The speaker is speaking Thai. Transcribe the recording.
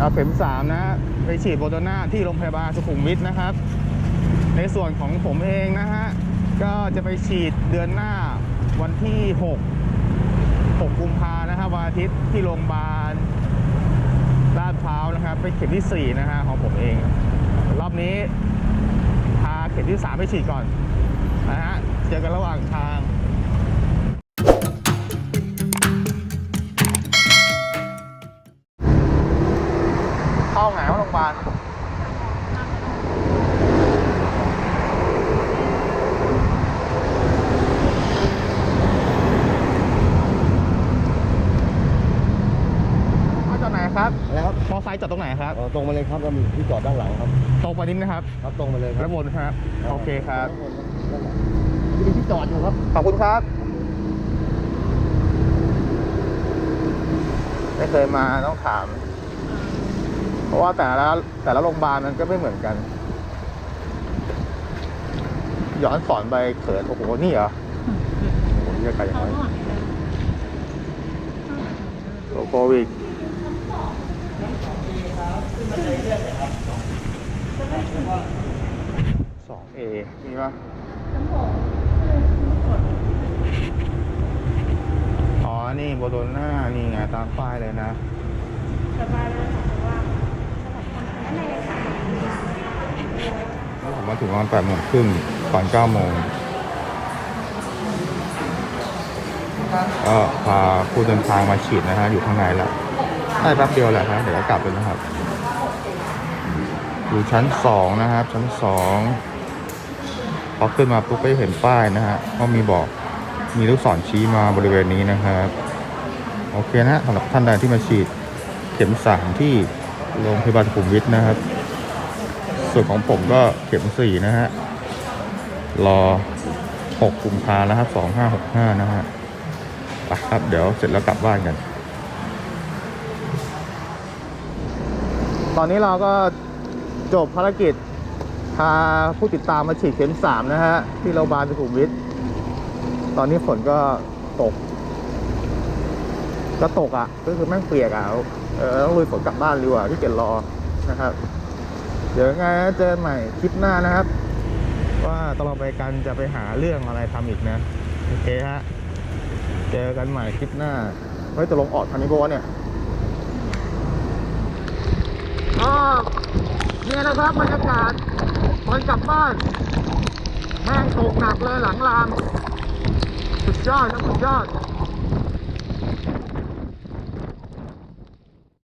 เอาเข็มสามนะไปฉีดโบโดนาที่โรงพยาบาลสุขุมวิทนะครับ ในส่วนของผมเองนะฮะ ก็จะไปฉีดเดือนหน้าวันที่ 6 6กุมภานะครับวันอาทิตย์ที่โรงพยาบาลลาดพร้าวนะครับ เป็นเข็มที่ 4 นะฮะของผมเอง รอบนี้พาเข็มที่ 3 ไปฉีดก่อนนะฮะเจอกันระหว่างทางาโรงพยาบาลมาจากไหนครับแล้วครับมอไซค์จอดตรงไหนครับ เอ่อตรงมาเลยครับเรามีที่จอดด้านหลังครับ ตรงไปนิดนะครับ ครับตรงมาเลยครับระบบนะครับ โอเคครับด้านหลังมีที่จอดอยู่ครับ ขอบคุณครับ ไม่เคยมาต้องถาม เพราะว่าแต่ละแต่ละโรงพยาบาลมันก็ไม่เหมือนกัน ย้อนสอนไปเขินโอ้โหนี่เหรอโอ้โหนี่จะไกลยังไงโควิดสองเอมีปะอ๋อ นี่โบโดน่านี่ไงตามป้ายเลยนะ สบายเลยค่ะเพราะว่าสำหรับคนนั้นในเลยค่ะ นี่ผ มาถึงประมาณแปดโมงครึ่งก่อนเก้าโมงก็พาผู้เดินทางมาฉีดนะฮะอยู่ข้างในแล้วได้แป๊บเดียวแหละครับเดี๋ยวก็กลับเลยนะครับ อยู่ชั้นสองนะครับ ชั้นสองพอขึ้นมาปุ๊บก็เห็นป้ายนะฮะว่ามีบอกมีลูกศรชี้มาบริเวณนี้นะครับ โอเคนะฮะสำหรับท่านใดที่มาฉีดเข็มสามที่โรงพยาบาลสุขุมวิทนะครับ ส่วนของผมก็เข็มสี่นะฮะ รอหกกุมภาแล้วครับสองห้าหกห้านะฮะไปครับเดี๋ยวเสร็จแล้วกลับบ้านกัน ตอนนี้เราก็จบภารกิจพาผู้ติดตามมาฉีดเข็มสามนะฮะ ที่โรงพยาบาลสุขุมวิทตอนนี้ฝนก็ตก ก็ตกอะ ก็คือแม่งเปียกอะเออต้องลุยฝนกลับบ้านดีกว่าที่เกียจรอนะครับ เดี๋ยวยังไงเจอกันใหม่คลิปหน้านะครับ ว่าตลอดไปกันจะไปหาเรื่องอะไรทำอีกนะ โอเคฮะ เจอกันใหม่คลิปหน้าเฮ้ยตกลงออกทางนี้ปะวะเนี่ยเนี่ยนะครับบรรยากาศตอนกลับบ้านแม่งตกหนักเลยหลังรามสุดยอดครับสุดยอด